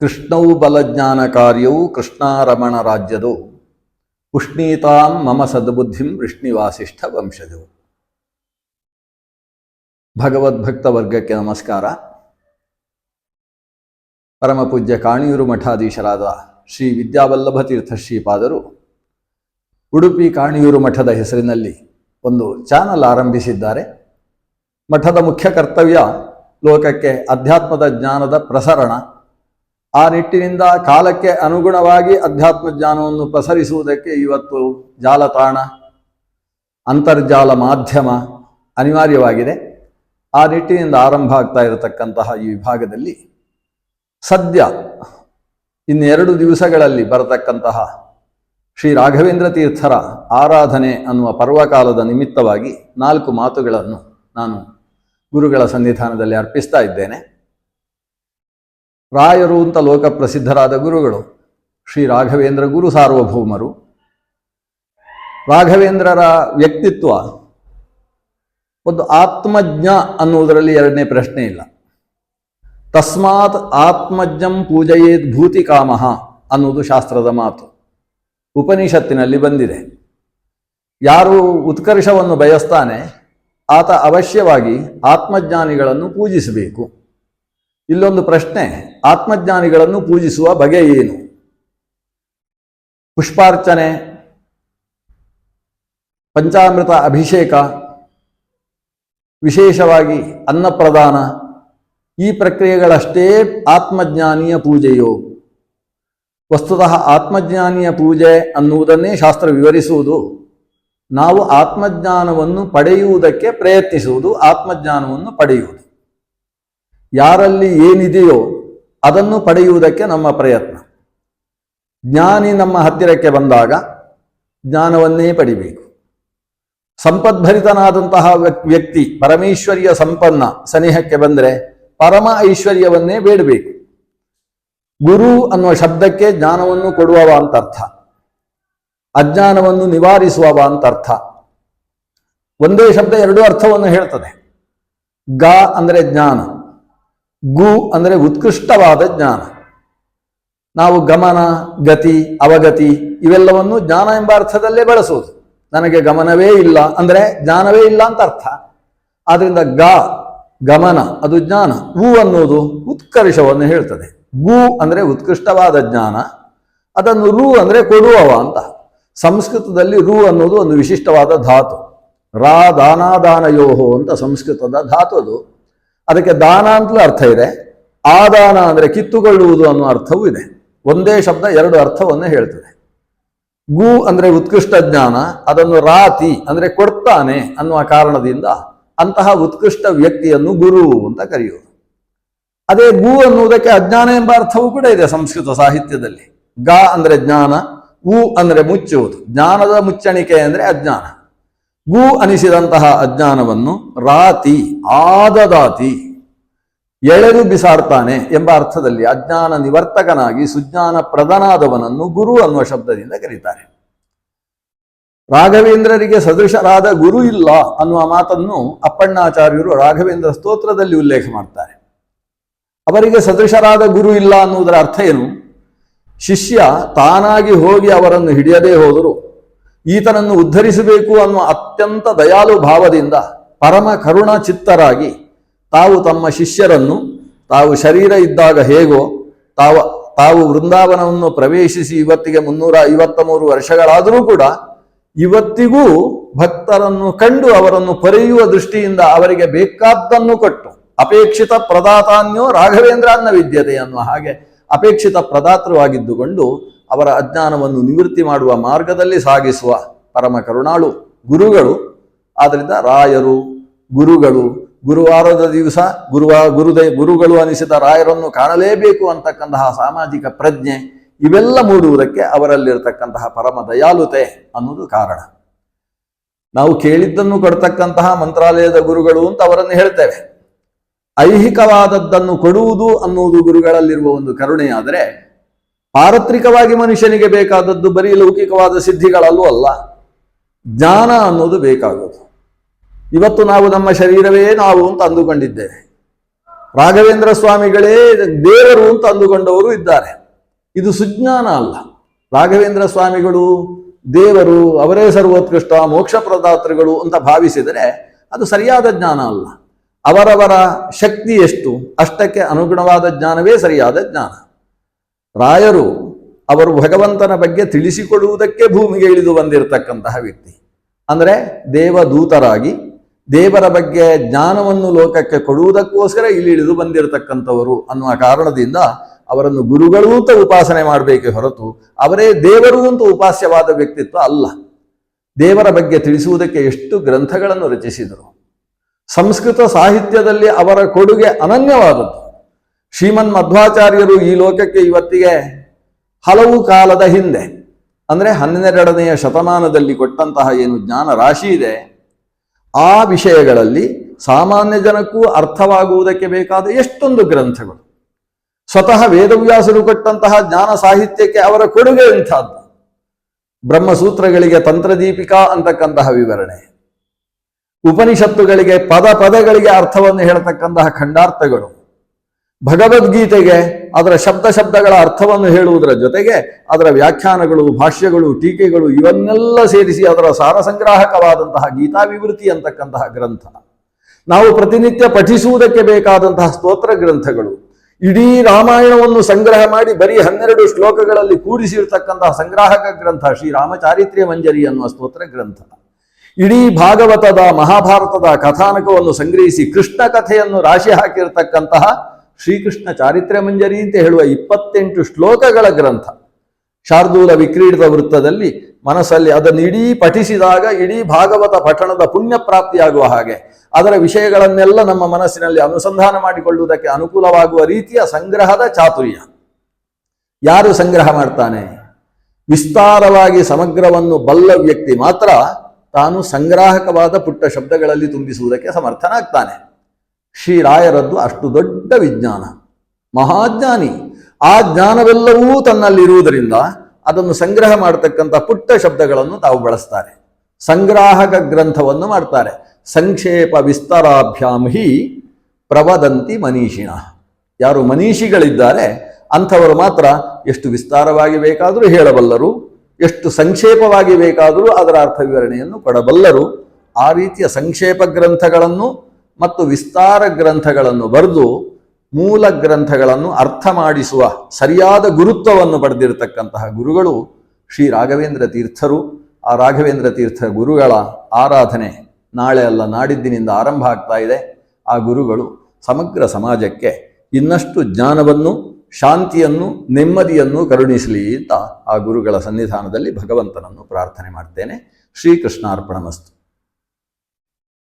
ಕೃಷ್ಣವು ಬಲಜ್ಞಾನ ಕಾರ್ಯವು ಕೃಷ್ಣಾರಮಣ ರಾಜ್ಯದು. ಉಷ್ಣೀತಾಂ ಮಮ ಸದ್ಬುದ್ಧಿಂ ವಿಷ್ಣಿವಾಸಿಷ್ಠ ವಂಶಜವು ಭಗವದ್ಭಕ್ತ ವರ್ಗಕ್ಕೆ ನಮಸ್ಕಾರ. ಪರಮ ಪೂಜ್ಯ ಕಾಣಿಯೂರು ಮಠಾಧೀಶರಾದ ಶ್ರೀ ವಿದ್ಯಾವಲ್ಲಭ ತೀರ್ಥ ಶ್ರೀಪಾದರು ಉಡುಪಿ ಕಾಣಿಯೂರು ಮಠದ ಹೆಸರಿನಲ್ಲಿ ಒಂದು ಚಾನಲ್ ಆರಂಭಿಸಿದ್ದಾರೆ. ಮಠದ ಮುಖ್ಯ ಕರ್ತವ್ಯ ಲೋಕಕ್ಕೆ ಅಧ್ಯಾತ್ಮದ ಜ್ಞಾನದ ಪ್ರಸರಣ. ಆ ನಿಟ್ಟಿನಿಂದ ಕಾಲಕ್ಕೆ ಅನುಗುಣವಾಗಿ ಅಧ್ಯಾತ್ಮ ಜ್ಞಾನವನ್ನು ಪ್ರಸರಿಸುವುದಕ್ಕೆ ಇವತ್ತು ಜಾಲತಾಣ, ಅಂತರ್ಜಾಲ ಮಾಧ್ಯಮ ಅನಿವಾರ್ಯವಾಗಿದೆ. ಆ ನಿಟ್ಟಿನಿಂದ ಆರಂಭ ಆಗ್ತಾ ಇರತಕ್ಕಂತಹ ಈ ವಿಭಾಗದಲ್ಲಿ ಸದ್ಯ ಇನ್ನೆರಡು ದಿವಸಗಳಲ್ಲಿ ಬರತಕ್ಕಂತಹ ಶ್ರೀ ರಾಘವೇಂದ್ರ ತೀರ್ಥರ ಆರಾಧನೆ ಅನ್ನುವ ಪರ್ವಕಾಲದ ನಿಮಿತ್ತವಾಗಿ ನಾಲ್ಕು ಮಾತುಗಳನ್ನು ನಾನು ಗುರುಗಳ ಸನ್ನಿಧಾನದಲ್ಲಿ ಅರ್ಪಿಸ್ತಾ ಇದ್ದೇನೆ. ರಾಯರು ಅಂತ ಲೋಕ ಪ್ರಸಿದ್ಧರಾದ ಗುರುಗಳು ಶ್ರೀ ರಾಘವೇಂದ್ರ ಗುರು ಸಾರ್ವಭೌಮರು. ರಾಘವೇಂದ್ರರ ವ್ಯಕ್ತಿತ್ವ ಒಂದು ಆತ್ಮಜ್ಞ ಅನ್ನುವುದರಲ್ಲಿ ಎರಡನೇ ಪ್ರಶ್ನೆ ಇಲ್ಲ. ತಸ್ಮಾತ್ ಆತ್ಮಜ್ಞಂ ಪೂಜಯೇದ್ ಭೂತಿ ಕಾಮಃ ಅನ್ನುವುದು ಶಾಸ್ತ್ರದ ಮಾತು. ಉಪನಿಷತ್ತಿನಲ್ಲಿ ಬಂದಿದೆ. ಯಾರು ಉತ್ಕರ್ಷವನ್ನು ಬಯಸ್ತಾನೆ, ಆತ ಅವಶ್ಯವಾಗಿ ಆತ್ಮಜ್ಞಾನಿಗಳನ್ನು ಪೂಜಿಸಬೇಕು. ಇಲ್ಲೊಂದು ಪ್ರಶ್ನೆ, ಆತ್ಮಜ್ಞಾನಿಗಳನ್ನು ಪೂಜಿಸುವ ಬಗೆ ಏನು? ಪುಷ್ಪಾರ್ಚನೆ, ಪಂಚಾಮೃತ ಅಭಿಷೇಕ, ವಿಶೇಷವಾಗಿ ಅನ್ನಪ್ರದಾನ ಈ ಪ್ರಕ್ರಿಯೆಗಳಷ್ಟೇ ಆತ್ಮಜ್ಞಾನಿಯ ಪೂಜೆಯೋ? ವಸ್ತುತಃ ಆತ್ಮಜ್ಞಾನಿಯ ಪೂಜೆ ಅನ್ನುವುದನ್ನೇ ಶಾಸ್ತ್ರ ವಿವರಿಸುವುದು. ನಾವು ಆತ್ಮಜ್ಞಾನವನ್ನು ಪಡೆಯುವುದಕ್ಕೆ ಪ್ರಯತ್ನಿಸುವುದು, ಆತ್ಮಜ್ಞಾನವನ್ನು ಪಡೆಯುವುದು. ಯಾರಲ್ಲಿ ಏನಿದೆಯೋ ಅದನ್ನು ಪಡೆಯುವುದಕ್ಕೆ ನಮ್ಮ ಪ್ರಯತ್ನ. ಜ್ಞಾನಿ ನಮ್ಮ ಹತ್ತಿರಕ್ಕೆ ಬಂದಾಗ ಜ್ಞಾನವನ್ನೇ ಪಡಿಬೇಕು. ಸಂಪದ್ಭರಿತನಾದಂತಹ ವ್ಯಕ್- ವ್ಯಕ್ತಿ ಪರಮೇಶ್ವರಿಯ ಸಂಪನ್ನ ಸನಿಹಕ್ಕೆ ಬಂದರೆ ಪರಮ ಐಶ್ವರ್ಯವನ್ನೇ ಬೇಡಬೇಕು. ಗುರು ಅನ್ನುವ ಶಬ್ದಕ್ಕೆ ಜ್ಞಾನವನ್ನು ಕೊಡುವವ ಅಂತ ಅರ್ಥ ಅಜ್ಞಾನವನ್ನು ನಿವಾರಿಸುವವ ಅಂತ ಅರ್ಥ ಒಂದೇ ಶಬ್ದ ಎರಡು ಅರ್ಥವನ್ನು ಹೇಳ್ತದೆ. ಗ ಅಂದರೆ ಜ್ಞಾನ. ಗು ಅಂದರೆ ಉತ್ಕೃಷ್ಟವಾದ ಜ್ಞಾನ. ನಾವು ಗಮನ, ಗತಿ, ಅವಗತಿ ಇವೆಲ್ಲವನ್ನು ಜ್ಞಾನ ಎಂಬ ಅರ್ಥದಲ್ಲೇ ಬಳಸುವುದು. ನನಗೆ ಗಮನವೇ ಇಲ್ಲ ಅಂದರೆ ಜ್ಞಾನವೇ ಇಲ್ಲ ಅಂತ ಅರ್ಥ. ಆದ್ದರಿಂದ ಗ, ಗಮನ, ಅದು ಜ್ಞಾನ. ಉ ಅನ್ನುವುದು ಉತ್ಕರ್ಷವನ್ನು ಹೇಳ್ತದೆ. ಗು ಅಂದರೆ ಉತ್ಕೃಷ್ಟವಾದ ಜ್ಞಾನ. ಅದನ್ನು ರು ಅಂದರೆ ಕೊಡುವವ ಅಂತ. ಸಂಸ್ಕೃತದಲ್ಲಿ ರು ಅನ್ನೋದು ಒಂದು ವಿಶಿಷ್ಟವಾದ ಧಾತು. ರಾ ದಾನಾದಾನಯೋಹೋ ಅಂತ ಸಂಸ್ಕೃತದ ಧಾತು ಅದು. ಅದಕ್ಕೆ ದಾನ ಅಂತಲೂ ಅರ್ಥ ಇದೆ, ಆದಾನ ಅಂದರೆ ಕಿತ್ತುಕೊಳ್ಳುವುದು ಅನ್ನೋ ಅರ್ಥವೂ ಇದೆ. ಒಂದೇ ಶಬ್ದ ಎರಡು ಅರ್ಥವನ್ನು ಹೇಳ್ತದೆ. ಗು ಅಂದ್ರೆ ಉತ್ಕೃಷ್ಟ ಜ್ಞಾನ, ಅದನ್ನು ರಾತಿ ಅಂದ್ರೆ ಕೊಡ್ತಾನೆ ಅನ್ನುವ ಕಾರಣದಿಂದ ಅಂತಹ ಉತ್ಕೃಷ್ಟ ವ್ಯಕ್ತಿಯನ್ನು ಗುರು ಅಂತ ಕರೆಯುವುದು ಅದೇ ಗು ಅನ್ನುವುದಕ್ಕೆ ಅಜ್ಞಾನ ಎಂಬ ಅರ್ಥವೂ ಕೂಡ ಇದೆ ಸಂಸ್ಕೃತ ಸಾಹಿತ್ಯದಲ್ಲಿ. ಗ ಅಂದ್ರೆ ಜ್ಞಾನ, ಉ ಅಂದ್ರೆ ಮುಚ್ಚುವುದು. ಜ್ಞಾನದ ಮುಚ್ಚಣಿಕೆ ಅಂದ್ರೆ ಅಜ್ಞಾನ. ಗು ಅನಿಸಿದಂತಹ ಅಜ್ಞಾನವನ್ನು ರಾತಿ, ಆದದಾತಿ, ಎಳೆದು ಬಿಸಾಡ್ತಾನೆ ಎಂಬ ಅರ್ಥದಲ್ಲಿ ಅಜ್ಞಾನ ನಿವರ್ತಕನಾಗಿ ಸುಜ್ಞಾನ ಪ್ರದನಾದವನನ್ನು ಗುರು ಅನ್ನುವ ಶಬ್ದದಿಂದ ಕರೀತಾರೆ. ರಾಘವೇಂದ್ರರಿಗೆ ಸದೃಶರಾದ ಗುರು ಇಲ್ಲ ಅನ್ನುವ ಮಾತನ್ನು ಅಪ್ಪಣ್ಣಾಚಾರ್ಯರು ರಾಘವೇಂದ್ರ ಸ್ತೋತ್ರದಲ್ಲಿ ಉಲ್ಲೇಖ ಮಾಡ್ತಾರೆ. ಅವರಿಗೆ ಸದೃಶರಾದ ಗುರು ಇಲ್ಲ ಅನ್ನುವುದರ ಅರ್ಥ ಏನು? ಶಿಷ್ಯ ತಾನಾಗಿ ಹೋಗಿ ಅವರನ್ನು ಹಿಡಿಯದೇ ಹೋದರು. ಈತನನ್ನು ಉದ್ಧರಿಸಬೇಕು ಅನ್ನುವ ಅತ್ಯಂತ ದಯಾಲು ಭಾವದಿಂದ ಪರಮ ಕರುಣ ಚಿತ್ತರಾಗಿ ತಾವು ತಮ್ಮ ಶಿಷ್ಯರನ್ನು, ತಾವು ಶರೀರ ಇದ್ದಾಗ ಹೇಗೋ, ತಾವು ತಾವು ವೃಂದಾವನವನ್ನು ಪ್ರವೇಶಿಸಿ ಇವತ್ತಿಗೆ ಮುನ್ನೂರ ಐವತ್ತ ಮೂರು ವರ್ಷಗಳಾದರೂ ಕೂಡ ಇವತ್ತಿಗೂ ಭಕ್ತರನ್ನು ಕಂಡು ಅವರನ್ನು ಪೊರೆಯುವ ದೃಷ್ಟಿಯಿಂದ ಅವರಿಗೆ ಬೇಕಾದ್ದನ್ನು ಕೊಟ್ಟು, ಅಪೇಕ್ಷಿತ ಪ್ರದಾತಾನ್ಯೋ ರಾಘವೇಂದ್ರ ಅನ್ನ ವಿದ್ಯತೆ ಅನ್ನುವ ಹಾಗೆ ಅಪೇಕ್ಷಿತ ಪ್ರದಾತೃವಾಗಿದ್ದುಕೊಂಡು ಅವರ ಅಜ್ಞಾನವನ್ನು ನಿವೃತ್ತಿ ಮಾಡುವ ಮಾರ್ಗದಲ್ಲಿ ಸಾಗಿಸುವ ಪರಮ ಕರುಣಾಳು ಗುರುಗಳು. ಆದ್ದರಿಂದ ರಾಯರು, ಗುರುಗಳು, ಗುರುವಾರದ ದಿವಸ ಗುರುವ, ಗುರುದೇ, ಗುರುಗಳು ಅನಿಸಿದ ರಾಯರನ್ನು ಕಾಣಲೇಬೇಕು ಅಂತಕ್ಕಂತಹ ಸಾಮಾಜಿಕ ಪ್ರಜ್ಞೆ ಇವೆಲ್ಲ ಮೂಡುವುದಕ್ಕೆ ಅವರಲ್ಲಿರತಕ್ಕಂತಹ ಪರಮ ದಯಾಲುತೆ ಅನ್ನೋದು ಕಾರಣ. ನಾವು ಕೇಳಿದ್ದನ್ನು ಕೊಡ್ತಕ್ಕಂತಹ ಮಂತ್ರಾಲಯದ ಗುರುಗಳು ಅಂತ ಅವರನ್ನು ಹೇಳ್ತೇವೆ. ಐಹಿಕವಾದದ್ದನ್ನು ಕೊಡುವುದು ಅನ್ನುವುದು ಗುರುಗಳಲ್ಲಿರುವ ಒಂದು ಕರುಣೆಯಾದರೆ ಪಾರತ್ರಿಕವಾಗಿ ಮನುಷ್ಯನಿಗೆ ಬೇಕಾದದ್ದು ಬರೀ ಲೌಕಿಕವಾದ ಸಿದ್ಧಿಗಳಲ್ಲೂ ಅಲ್ಲ, ಜ್ಞಾನ ಅನ್ನೋದು ಬೇಕಾಗೋದು. ಇವತ್ತು ನಾವು ನಮ್ಮ ಶರೀರವೇ ನಾವು ಅಂತ ಅಂದುಕೊಂಡಿದ್ದೇವೆ. ರಾಘವೇಂದ್ರ ಸ್ವಾಮಿಗಳೇ ದೇವರು ಅಂತ ಅಂದುಕೊಂಡವರು ಇದ್ದಾರೆ. ಇದು ಸುಜ್ಞಾನ ಅಲ್ಲ. ರಾಘವೇಂದ್ರ ಸ್ವಾಮಿಗಳು ದೇವರು, ಅವರೇ ಸರ್ವೋತ್ಕೃಷ್ಟ, ಮೋಕ್ಷ ಪ್ರದಾತೃಗಳು ಅಂತ ಭಾವಿಸಿದರೆ ಅದು ಸರಿಯಾದ ಜ್ಞಾನ ಅಲ್ಲ. ಅವರವರ ಶಕ್ತಿ ಎಷ್ಟು? ಅಷ್ಟಕ್ಕೆ ಅನುಗುಣವಾದ ಜ್ಞಾನವೇ ಸರಿಯಾದ ಜ್ಞಾನ. ರಾಯರು ಅವರು ಭಗವಂತನ ಬಗ್ಗೆ ತಿಳಿಸಿಕೊಡುವುದಕ್ಕೆ ಭೂಮಿಗೆ ಇಳಿದು ಬಂದಿರತಕ್ಕಂತಹ ವ್ಯಕ್ತಿ. ಅಂದರೆ ದೇವದೂತರಾಗಿ ದೇವರ ಬಗ್ಗೆ ಜ್ಞಾನವನ್ನು ಲೋಕಕ್ಕೆ ಕೊಡುವುದಕ್ಕೋಸ್ಕರ ಇಲ್ಲಿ ಇಳಿದು ಬಂದಿರತಕ್ಕಂಥವರು ಅನ್ನುವ ಕಾರಣದಿಂದ ಅವರನ್ನು ಗುರುಗಳು ಅಂತ ಉಪಾಸನೆ ಮಾಡಬೇಕೆ ಹೊರತು ಅವರೇ ದೇವರು ಅಂತ ಉಪಾಸ್ಯವಾದ ವ್ಯಕ್ತಿತ್ವ ಅಲ್ಲ. ದೇವರ ಬಗ್ಗೆ ತಿಳಿಸುವುದಕ್ಕೆ ಎಷ್ಟು ಗ್ರಂಥಗಳನ್ನು ರಚಿಸಿದರು. ಸಂಸ್ಕೃತ ಸಾಹಿತ್ಯದಲ್ಲಿ ಅವರ ಕೊಡುಗೆ ಅನನ್ಯವಾದದ್ದು. ಶ್ರೀಮನ್ ಮಧ್ವಾಚಾರ್ಯರು ಈ ಲೋಕಕ್ಕೆ ಇವತ್ತಿಗೆ ಹಲವು ಕಾಲದ ಹಿಂದೆ, ಅಂದರೆ ಹನ್ನೆರಡನೆಯ ಶತಮಾನದಲ್ಲಿ ಕೊಟ್ಟಂತಹ ಏನು ಜ್ಞಾನ ರಾಶಿ ಇದೆ, ಆ ವಿಷಯಗಳಲ್ಲಿ ಸಾಮಾನ್ಯ ಜನಕ್ಕೂ ಅರ್ಥವಾಗುವುದಕ್ಕೆ ಬೇಕಾದ ಎಷ್ಟೊಂದು ಗ್ರಂಥಗಳು. ಸ್ವತಃ ವೇದವ್ಯಾಸರು ಕೊಟ್ಟಂತಹ ಜ್ಞಾನ ಸಾಹಿತ್ಯಕ್ಕೆ ಅವರ ಕೊಡುಗೆ ಇಂಥದ್ದು ಬ್ರಹ್ಮಸೂತ್ರಗಳಿಗೆ ತಂತ್ರದೀಪಿಕಾ ಅಂತಕ್ಕಂತಹ ವಿವರಣೆ. ಉಪನಿಷತ್ತುಗಳಿಗೆ ಪದ ಪದಗಳಿಗೆ ಅರ್ಥವನ್ನು ಹೇಳತಕ್ಕಂತಹ ಖಂಡಾರ್ಥಗಳು. ಭಗವದ್ಗೀತೆಗೆ ಅದರ ಶಬ್ದ ಶಬ್ದಗಳ ಅರ್ಥವನ್ನು ಹೇಳುವುದರ ಜೊತೆಗೆ ಅದರ ವ್ಯಾಖ್ಯಾನಗಳು, ಭಾಷ್ಯಗಳು, ಟೀಕೆಗಳು ಇವನ್ನೆಲ್ಲ ಸೇರಿಸಿ ಅದರ ಸಾರಸಂಗ್ರಾಹಕವಾದಂತಹ ಗೀತಾ ಅಂತಕ್ಕಂತಹ ಗ್ರಂಥ. ನಾವು ಪ್ರತಿನಿತ್ಯ ಪಠಿಸುವುದಕ್ಕೆ ಬೇಕಾದಂತಹ ಸ್ತೋತ್ರ ಗ್ರಂಥಗಳು. ಇಡೀ ರಾಮಾಯಣವನ್ನು ಸಂಗ್ರಹ ಮಾಡಿ ಬರೀ ಹನ್ನೆರಡು ಶ್ಲೋಕಗಳಲ್ಲಿ ಕೂಡಿಸಿರ್ತಕ್ಕಂತಹ ಸಂಗ್ರಾಹಕ ಗ್ರಂಥ ಶ್ರೀ ರಾಮಚಾರಿತ್ರ್ಯ ಮಂಜರಿ ಅನ್ನುವ ಸ್ತೋತ್ರ ಗ್ರಂಥ. ಇಡೀ ಭಾಗವತದ, ಮಹಾಭಾರತದ ಕಥಾನಕವನ್ನು ಸಂಗ್ರಹಿಸಿ ಕೃಷ್ಣ ಕಥೆಯನ್ನು ರಾಶಿ ಹಾಕಿರತಕ್ಕಂತಹ ಶ್ರೀಕೃಷ್ಣ ಚಾರಿತ್ರ್ಯ ಮಂಜರಿ ಅಂತ ಹೇಳುವ ಇಪ್ಪತ್ತೆಂಟು ಶ್ಲೋಕಗಳ ಗ್ರಂಥ. ಶಾರ್ದೂಲ ವಿಕ್ರೀಡಿತ ವೃತ್ತದಲ್ಲಿ ಮನಸ್ಸಲ್ಲಿ ಅದನ್ನು ಇಡೀ ಪಠಿಸಿದಾಗ, ಇಡೀ ಭಾಗವತ ಪಠಣದ ಪುಣ್ಯ ಪ್ರಾಪ್ತಿಯಾಗುವ ಹಾಗೆ, ಅದರ ವಿಷಯಗಳನ್ನೆಲ್ಲ ನಮ್ಮ ಮನಸ್ಸಿನಲ್ಲಿ ಅನುಸಂಧಾನ ಮಾಡಿಕೊಳ್ಳುವುದಕ್ಕೆ ಅನುಕೂಲವಾಗುವ ರೀತಿಯ ಸಂಗ್ರಹದ ಚಾತುರ್ಯ. ಯಾರು ಸಂಗ್ರಹ ಮಾಡ್ತಾನೆ? ವಿಸ್ತಾರವಾಗಿ ಸಮಗ್ರವನ್ನು ಬಲ್ಲ ವ್ಯಕ್ತಿ ಮಾತ್ರ ತಾನು ಸಂಗ್ರಾಹಕವಾದ ಪುಟ್ಟ ಶಬ್ದಗಳಲ್ಲಿ ತುಂಬಿಸುವುದಕ್ಕೆ ಸಮರ್ಥನಾಗ್ತಾನೆ. ಶ್ರೀರಾಯರದ್ದು ಅಷ್ಟು ದೊಡ್ಡ ವಿಜ್ಞಾನ. ಮಹಾಜ್ಞಾನಿ. ಆ ಜ್ಞಾನವೆಲ್ಲವೂ ತನ್ನಲ್ಲಿರುವುದರಿಂದ ಅದನ್ನು ಸಂಗ್ರಹ ಮಾಡತಕ್ಕಂಥ ಪುಟ್ಟ ಶಬ್ದಗಳನ್ನು ತಾವು ಬಳಸ್ತಾರೆ. ಸಂಗ್ರಾಹಕ ಗ್ರಂಥವನ್ನು ಮಾಡ್ತಾರೆ. ಸಂಕ್ಷೇಪ ವಿಸ್ತಾರಾಭ್ಯಾಮ್ ಹಿ ಪ್ರವದಂತಿ ಮನೀಷಿಣ. ಯಾರು ಮನೀಷಿಗಳಿದ್ದಾರೆ ಅಂಥವರು ಮಾತ್ರ ಎಷ್ಟು ವಿಸ್ತಾರವಾಗಿ ಬೇಕಾದರೂ ಹೇಳಬಲ್ಲರು, ಎಷ್ಟು ಸಂಕ್ಷೇಪವಾಗಿ ಬೇಕಾದರೂ ಅದರ ಅರ್ಥ ವಿವರಣೆಯನ್ನು ಕೊಡಬಲ್ಲರು. ಆ ರೀತಿಯ ಸಂಕ್ಷೇಪ ಗ್ರಂಥಗಳನ್ನು ಮತ್ತು ವಿಸ್ತಾರ ಗ್ರಂಥಗಳನ್ನು ಬರೆದು ಮೂಲ ಗ್ರಂಥಗಳನ್ನು ಅರ್ಥ ಮಾಡಿಸುವ ಸರಿಯಾದ ಗುರುತ್ವವನ್ನು ಪಡೆದಿರತಕ್ಕಂತಹ ಗುರುಗಳು ಶ್ರೀ ರಾಘವೇಂದ್ರ ತೀರ್ಥರು. ಆ ರಾಘವೇಂದ್ರ ತೀರ್ಥ ಗುರುಗಳ ಆರಾಧನೆ ನಾಳೆ ಅಲ್ಲ, ನಾಡಿದ್ದಿನಿಂದ ಆರಂಭ ಆಗ್ತಾ ಇದೆ. ಆ ಗುರುಗಳು ಸಮಗ್ರ ಸಮಾಜಕ್ಕೆ ಇನ್ನಷ್ಟು ಜ್ಞಾನವನ್ನು, ಶಾಂತಿಯನ್ನು, ನೆಮ್ಮದಿಯನ್ನು ಕರುಣಿಸಲಿ ಅಂತ ಆ ಗುರುಗಳ ಸನ್ನಿಧಾನದಲ್ಲಿ ಭಗವಂತನನ್ನು ಪ್ರಾರ್ಥನೆ ಮಾಡ್ತೇನೆ. ಶ್ರೀಕೃಷ್ಣಾರ್ಪಣಮಸ್ತು.